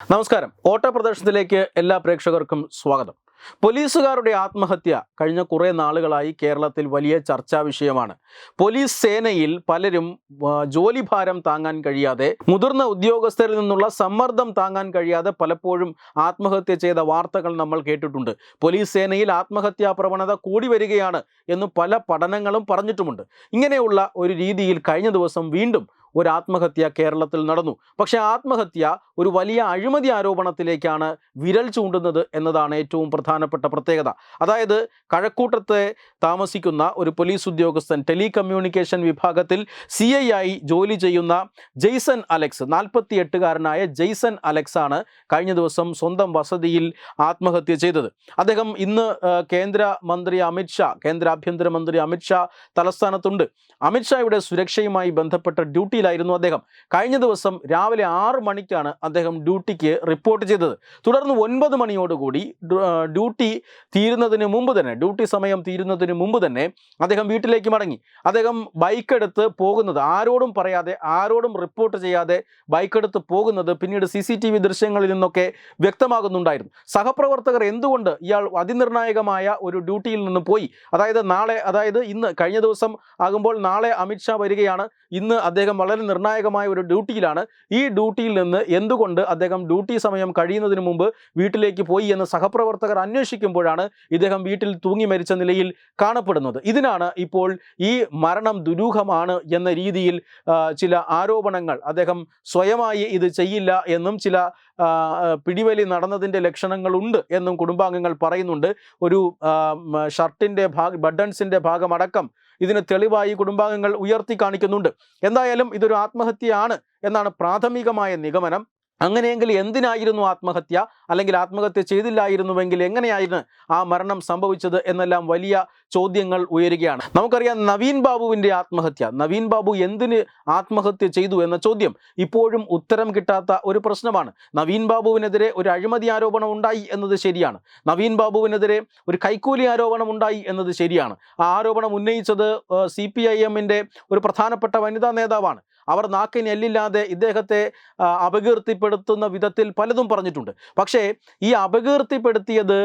നമസ്കാരം. ഓട്ടപ്രദർശനത്തിലേക്ക് എല്ലാ പ്രേക്ഷകർക്കും സ്വാഗതം. പോലീസുകാരുടെ ആത്മഹത്യ കഴിഞ്ഞ കുറേ നാളുകളായി കേരളത്തിൽ വലിയ ചർച്ചാ വിഷയമാണ്. പോലീസ് സേനയിൽ പലരും ജോലി ജോലിഭാരം താങ്ങാൻ കഴിയാതെ മുതിർന്ന ഉദ്യോഗസ്ഥരിൽ നിന്നുള്ള സമ്മർദ്ദം താങ്ങാൻ കഴിയാതെ പലപ്പോഴും ആത്മഹത്യ ചെയ്ത വാർത്തകൾ നമ്മൾ കേട്ടിട്ടുണ്ട്. പോലീസ് സേനയിൽ ആത്മഹത്യാ പ്രവണത കൂടി വരികയാണ് എന്ന് പല പഠനങ്ങളും പറഞ്ഞിട്ടുമുണ്ട്. ഇങ്ങനെയുള്ള ഒരു രീതിയിൽ കഴിഞ്ഞ ദിവസം വീണ്ടും ഒരു ആത്മഹത്യ കേരളത്തിൽ നടന്നു. പക്ഷേ ആത്മഹത്യ ഒരു വലിയ അഴിമതി ആരോപണത്തിലേക്കാണ് വിരൽ ചൂണ്ടുന്നത് എന്നതാണ് ഏറ്റവും പ്രധാനപ്പെട്ട പ്രത്യേകത. അതായത് കഴക്കൂട്ടത്തെ താമസിക്കുന്ന ഒരു പോലീസ് ഉദ്യോഗസ്ഥൻ ടെലികമ്മ്യൂണിക്കേഷൻ വിഭാഗത്തിൽ സി ഐ ആയി ജോലി ചെയ്യുന്ന ജെയ്സൺ അലക്സ് നാൽപ്പത്തി എട്ടുകാരനായ ജെയ്സൺ അലക്സ് ആണ് കഴിഞ്ഞ ദിവസം സ്വന്തം വസതിയിൽ ആത്മഹത്യ ചെയ്തത്. അദ്ദേഹം ഇന്ന് കേന്ദ്രമന്ത്രി കേന്ദ്ര മന്ത്രി അമിത്ഷാ കേന്ദ്ര ആഭ്യന്തരമന്ത്രി അമിത്ഷാ തലസ്ഥാനത്തുണ്ട്. അമിത്ഷായുടെ സുരക്ഷയുമായി ബന്ധപ്പെട്ട ഡ്യൂട്ടിയിലായിരുന്നു അദ്ദേഹം. കഴിഞ്ഞ ദിവസം രാവിലെ ആറ് മണിക്കാണ് അദ്ദേഹം ഡ്യൂട്ടിക്ക് റിപ്പോർട്ട് ചെയ്തത്. തുടർന്ന് ഒൻപത് മണിയോടുകൂടി ഡ്യൂ- ഡ്യൂട്ടി തീരുന്നതിന് മുമ്പ് തന്നെ ഡ്യൂട്ടി സമയം തീരുന്നതിന് മുമ്പ് തന്നെ അദ്ദേഹം വീട്ടിലേക്ക് മടങ്ങി. അദ്ദേഹം ബൈക്ക് എടുത്ത് പോകുന്നത് ആരോടും പറയാതെ ആരോടും റിപ്പോർട്ട് ചെയ്യാതെ ബൈക്ക് എടുത്ത് പോകുന്നത് പിന്നീട് സി സി ടി വി ദൃശ്യങ്ങളിൽ നിന്നൊക്കെ വ്യക്തമാകുന്നുണ്ടായിരുന്നു. സഹപ്രവർത്തകർ എന്തുകൊണ്ട് ഇയാൾ അതിനിർണായകമായ ഒരു ഡ്യൂട്ടിയിൽ നിന്ന് പോയി? അതായത് നാളെ അതായത് ഇന്ന് കഴിഞ്ഞ ദിവസം ആകുമ്പോൾ നാളെ അമിത്ഷാ വരികയാണ്. ഇന്ന് അദ്ദേഹം വളരെ നിർണായകമായ ഒരു ഡ്യൂട്ടിയിലാണ്. ഈ ഡ്യൂട്ടിയിൽ നിന്ന് എന്തുകൊണ്ട് അദ്ദേഹം ഡ്യൂട്ടി സമയം കഴിയുന്നതിന് മുമ്പ് വീട്ടിലേക്ക് പോയി എന്ന് സഹപ്രവർത്തകർ അന്വേഷിക്കുമ്പോഴാണ് ഇദ്ദേഹം വീട്ടിൽ തൂങ്ങി മരിച്ച നിലയിൽ കാണപ്പെടുന്നത്. ഇതിനാണ് ഇപ്പോൾ ഈ മരണം ദുരൂഹമാണ് എന്ന രീതിയിൽ ചില ആരോപണങ്ങൾ അദ്ദേഹം സ്വയമായി ഇത് ചെയ്യില്ല എന്നും ചില പിടിവലി നടന്നതിന്റെ ലക്ഷണങ്ങളുണ്ട് എന്നും കുടുംബാംഗങ്ങൾ പറയുന്നുണ്ട്. ഒരു ഷർട്ടിന്റെ ഭാഗ ബട്ടൺസിന്റെ ഭാഗമടക്കം ഇതിന് തെളിവായി കുടുംബാംഗങ്ങൾ ഉയർത്തി കാണിക്കുന്നുണ്ട്. എന്തായാലും ഇതൊരു ആത്മഹത്യയാണ് എന്നാണ് പ്രാഥമികമായ നിഗമനം. അങ്ങനെയെങ്കിൽ എന്തിനായിരുന്നു ആത്മഹത്യ? അല്ലെങ്കിൽ ആത്മഹത്യ ചെയ്തില്ലായിരുന്നുവെങ്കിൽ എങ്ങനെയായിരുന്നു ആ മരണം സംഭവിച്ചത് എന്നെല്ലാം വലിയ ചോദ്യങ്ങൾ ഉയരുകയാണ്. നമുക്കറിയാം നവീൻ ബാബുവിന്റെ ആത്മഹത്യ. നവീൻ ബാബു എന്തിന് ആത്മഹത്യ ചെയ്തു എന്ന ചോദ്യം ഇപ്പോഴും ഉത്തരം കിട്ടാത്ത ഒരു പ്രശ്നമാണ്. നവീൻ ബാബുവിനെതിരെ ഒരു അഴിമതി ആരോപണം ഉണ്ടായി എന്നത് ശരിയാണ്. നവീൻ ബാബുവിനെതിരെ ഒരു കൈക്കൂലി ആരോപണം ഉണ്ടായി എന്നത് ശരിയാണ്. ആ ആരോപണം ഉന്നയിച്ചത് സി ഒരു പ്രധാനപ്പെട്ട വനിതാ നേതാവാണ്. അവർ നാക്കിന് എല്ലില്ലാതെ ഇദ്ദേഹത്തെ അപകീർത്തിപ്പെടുത്തുന്ന വിധത്തിൽ പലതും പറഞ്ഞിട്ടുണ്ട്. പക്ഷേ ഈ അപകീർത്തിപ്പെടുത്തിയത്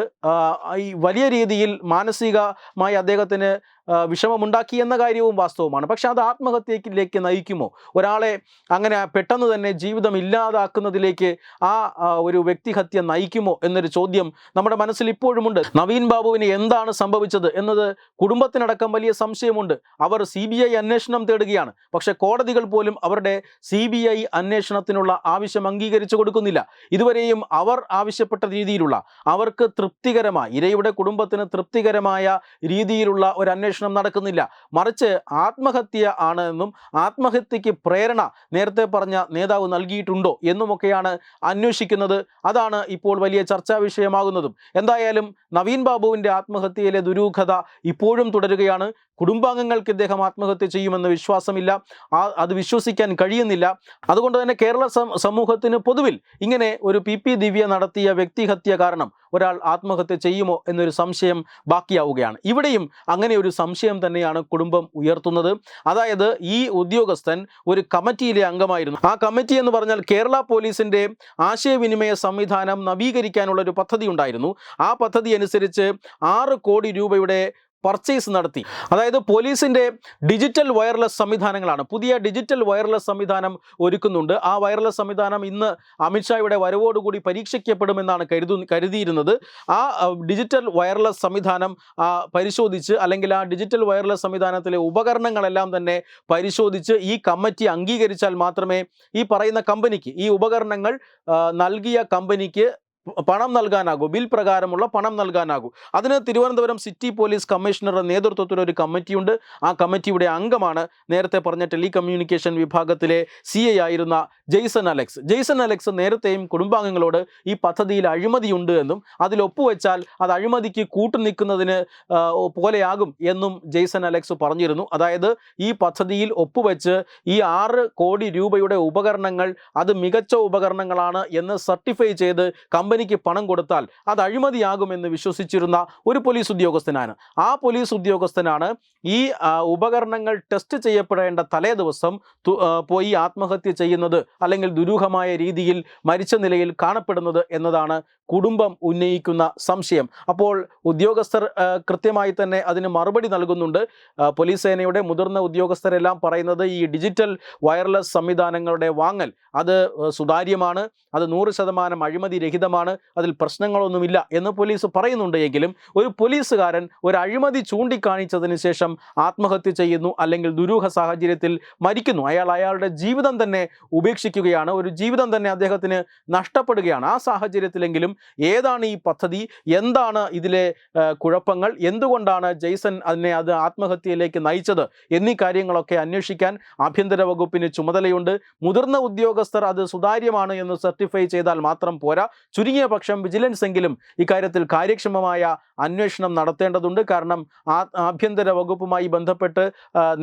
ഈ വലിയ രീതിയിൽ മാനസികമായി അദ്ദേഹത്തിന് വിഷമമുണ്ടാക്കി എന്ന കാര്യവും വാസ്തവമാണ്. പക്ഷെ അത് ആത്മഹത്യയിലേക്ക് നയിക്കുമോ? ഒരാളെ അങ്ങനെ പെട്ടെന്ന് തന്നെ ജീവിതം ഇല്ലാതാക്കുന്നതിലേക്ക് ആ ഒരു വ്യക്തിഹത്യ നയിക്കുമോ എന്നൊരു ചോദ്യം നമ്മുടെ മനസ്സിൽ ഇപ്പോഴുമുണ്ട്. നവീൻ ബാബുവിന് എന്താണ് സംഭവിച്ചത് എന്നത് കുടുംബത്തിനടക്കം വലിയ സംശയമുണ്ട്. അവർ സി ബി ഐ അന്വേഷണം തേടുകയാണ്. പക്ഷെ കോടതികൾ പോലും അവരുടെ സി ബി ഐ അന്വേഷണത്തിനുള്ള ആവശ്യം അംഗീകരിച്ചു കൊടുക്കുന്നില്ല. ഇതുവരെയും അവർ ആവശ്യപ്പെട്ട രീതിയിലുള്ള അവർക്ക് തൃപ്തികരമായ ഇരയുടെ കുടുംബത്തിന് തൃപ്തികരമായ രീതിയിലുള്ള ഒരു അന്വേഷണം നടക്കുന്നില്ല. മറിച്ച് ആത്മഹത്യ ആണ് എന്നും ആത്മഹത്യക്ക് പ്രേരണ നേരത്തെ പറഞ്ഞ നേതാവ് നൽകിയിട്ടുണ്ടോ എന്നുമൊക്കെയാണ് അന്വേഷിക്കുന്നത്. അതാണ് ഇപ്പോൾ വലിയ ചർച്ചാ വിഷയമാകുന്നതും. എന്തായാലും നവീൻ ബാബുവിന്റെ ആത്മഹത്യയിലെ ദുരൂഹത ഇപ്പോഴും തുടരുകയാണ്. കുടുംബാംഗങ്ങൾക്ക് ഇദ്ദേഹം ആത്മഹത്യ ചെയ്യുമെന്ന് വിശ്വാസമില്ല. അത് വിശ്വസിക്കാൻ കഴിയുന്നില്ല. അതുകൊണ്ട് തന്നെ കേരള സമൂഹത്തിന് പൊതുവിൽ ഇങ്ങനെ ഒരു പി പി ദിവ്യ നടത്തിയ വ്യക്തിഹത്യ കാരണം ഒരാൾ ആത്മഹത്യ ചെയ്യുമോ എന്നൊരു സംശയം ബാക്കിയാവുകയാണ്. ഇവിടെയും അങ്ങനെ ഒരു സംശയം തന്നെയാണ് കുടുംബം ഉയർത്തുന്നത്. അതായത് ഈ ഉദ്യോഗസ്ഥൻ ഒരു കമ്മിറ്റിയിലെ അംഗമായിരുന്നു. ആ കമ്മിറ്റി എന്ന് പറഞ്ഞാൽ കേരള പോലീസിന്റെ ആശയവിനിമയ സംവിധാനം നവീകരിക്കാനുള്ള ഒരു പദ്ധതി ഉണ്ടായിരുന്നു. ആ പദ്ധതി അനുസരിച്ച് ആറ് കോടി രൂപയുടെ പർച്ചേസ് നടത്തി. അതായത് പോലീസിന്റെ ഡിജിറ്റൽ വയർലെസ് സംവിധാനങ്ങളാണ്. പുതിയ ഡിജിറ്റൽ വയർലെസ് സംവിധാനം ഒരുക്കുന്നുണ്ട്. ആ വയർലെസ് സംവിധാനം ഇന്ന് അമിത്ഷായുടെ വരവോടുകൂടി പരീക്ഷിക്കപ്പെടുമെന്നാണ് കരുതു കരുതിയിരുന്നത്. ആ ഡിജിറ്റൽ വയർലെസ് സംവിധാനം പരിശോധിച്ച് അല്ലെങ്കിൽ ആ ഡിജിറ്റൽ വയർലെസ് സംവിധാനത്തിലെ ഉപകരണങ്ങളെല്ലാം തന്നെ പരിശോധിച്ച് ഈ കമ്മിറ്റി അംഗീകരിച്ചാൽ മാത്രമേ ഈ പറയുന്ന കമ്പനിക്ക് ഈ ഉപകരണങ്ങൾ നൽകിയ കമ്പനിക്ക് പണം നൽകാനാകൂ ബിൽ പ്രകാരമുള്ള പണം നൽകാനാകൂ. അതിന് തിരുവനന്തപുരം സിറ്റി പോലീസ് കമ്മീഷണറുടെ നേതൃത്വത്തിൽ ഒരു കമ്മിറ്റിയുണ്ട്. ആ കമ്മിറ്റിയുടെ അംഗമാണ് നേരത്തെ പറഞ്ഞ ടെലികമ്മ്യൂണിക്കേഷൻ വിഭാഗത്തിലെ സി ഐ ആയിരുന്ന ജെയ്സൺ അലക്സ്. ജെയ്സൺ അലക്സ് നേരത്തെയും കുടുംബാംഗങ്ങളോട് ഈ പദ്ധതിയിൽ അഴിമതിയുണ്ട് എന്നും അതിൽ ഒപ്പുവെച്ചാൽ അത് അഴിമതിക്ക് കൂട്ടുനിൽക്കുന്നതിന് പോലെയാകും എന്നും ജെയ്സൺ അലക്സ് പറഞ്ഞിരുന്നു. അതായത് ഈ പദ്ധതിയിൽ ഒപ്പുവെച്ച് ഈ ആറ് കോടി രൂപയുടെ ഉപകരണങ്ങൾ അത് മികച്ച ഉപകരണങ്ങളാണ് എന്ന് സർട്ടിഫൈ ചെയ്ത് കമ്പനി കമ്പനിക്ക് പണം കൊടുത്താൽ അത് അഴിമതിയാകുമെന്ന് വിശ്വസിച്ചിരുന്ന ഒരു പോലീസ് ഉദ്യോഗസ്ഥനാണ്. ആ പോലീസ് ഉദ്യോഗസ്ഥനാണ് ഈ ഉപകരണങ്ങൾ ടെസ്റ്റ് ചെയ്യപ്പെടേണ്ട തലേ ദിവസം പോയി ആത്മഹത്യ ചെയ്യുന്നത് അല്ലെങ്കിൽ ദുരൂഹമായ രീതിയിൽ മരിച്ച നിലയിൽ കാണപ്പെടുന്നത് എന്നതാണ് കുടുംബം ഉന്നയിക്കുന്ന സംശയം. അപ്പോൾ ഉദ്യോഗസ്ഥർ കൃത്യമായി തന്നെ അതിന് മറുപടി നൽകുന്നുണ്ട്. പോലീസ് സേനയുടെ മുതിർന്ന ഉദ്യോഗസ്ഥരെല്ലാം പറയുന്നത് ഈ ഡിജിറ്റൽ വയർലെസ് സംവിധാനങ്ങളുടെ വാങ്ങൽ അത് സുതാര്യമാണ് അത് നൂറ് ശതമാനം അഴിമതി രഹിതമാണ് അതിൽ പ്രശ്നങ്ങളൊന്നുമില്ല എന്ന് പോലീസ് പറയുന്നുണ്ട് എങ്കിലും ഒരു പോലീസുകാരൻ ഒരു അഴിമതി ചൂണ്ടിക്കാണിച്ചതിന് ശേഷം ആത്മഹത്യ ചെയ്യുന്നു അല്ലെങ്കിൽ ദുരൂഹ സാഹചര്യത്തിൽ മരിക്കുന്നു. അയാൾ അയാളുടെ ജീവിതം തന്നെ ഉപേക്ഷിക്കുകയാണ്. ഒരു ജീവിതം തന്നെ അദ്ദേഹത്തിന് നഷ്ടപ്പെടുകയാണ്. ആ സാഹചര്യത്തിലെങ്കിലും ഏതാണ് ഈ പദ്ധതി? എന്താണ് ഇതിലെ കുഴപ്പങ്ങൾ? എന്തുകൊണ്ടാണ് ജെയ്സൺ അതിനെ അത് ആത്മഹത്യയിലേക്ക് നയിച്ചത്? എന്നീ കാര്യങ്ങളൊക്കെ അന്വേഷിക്കാൻ ആഭ്യന്തര വകുപ്പിന് ചുമതലയുണ്ട്. മുതിർന്ന ഉദ്യോഗസ്ഥർ അത് സുതാര്യമാണ് എന്ന് സർട്ടിഫൈ ചെയ്താൽ മാത്രം പോരാ. ചുരുങ്ങിയ പക്ഷം വിജിലൻസ് എങ്കിലും ഇക്കാര്യത്തിൽ കാര്യക്ഷമമായ അന്വേഷണം നടത്തേണ്ടതുണ്ട്. കാരണം ആഭ്യന്തര വകുപ്പുമായി ബന്ധപ്പെട്ട്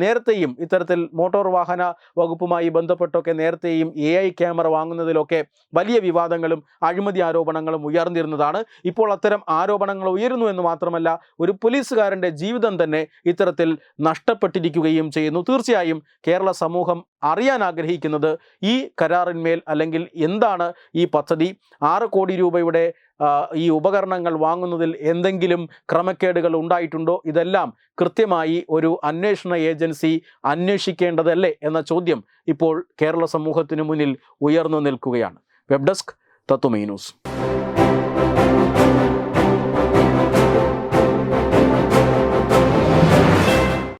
നേരത്തെയും ഇത്തരത്തിൽ മോട്ടോർ വാഹന വകുപ്പുമായി ബന്ധപ്പെട്ടൊക്കെ നേരത്തെയും എ ക്യാമറ വാങ്ങുന്നതിലൊക്കെ വലിയ വിവാദങ്ങളും അഴിമതി ആരോപണങ്ങളും ഉയർന്നിരുന്നതാണ്. ഇപ്പോൾ അത്തരം ആരോപണങ്ങൾ ഉയരുന്നു എന്ന് മാത്രമല്ല ഒരു പോലീസുകാരന്റെ ജീവിതം തന്നെ ഇത്തരത്തിൽ നഷ്ടപ്പെട്ടിരിക്കുകയും ചെയ്യുന്നു. തീർച്ചയായും കേരള സമൂഹം അറിയാൻ ആഗ്രഹിക്കുന്നത് ഈ കരാറിന്മേൽ അല്ലെങ്കിൽ എന്താണ് ഈ പദ്ധതി? ആറ് കോടി രൂപയുടെ ഈ ഉപകരണങ്ങൾ വാങ്ങുന്നതിൽ എന്തെങ്കിലും ക്രമക്കേടുകൾ ഉണ്ടായിട്ടുണ്ടോ? ഇതെല്ലാം കൃത്യമായി ഒരു അന്വേഷണ ഏജൻസി അന്വേഷിക്കേണ്ടതല്ലേ എന്ന ചോദ്യം ഇപ്പോൾ കേരള സമൂഹത്തിനു മുന്നിൽ ഉയർന്നു നിൽക്കുകയാണ്. Web desk Tatwamayi news.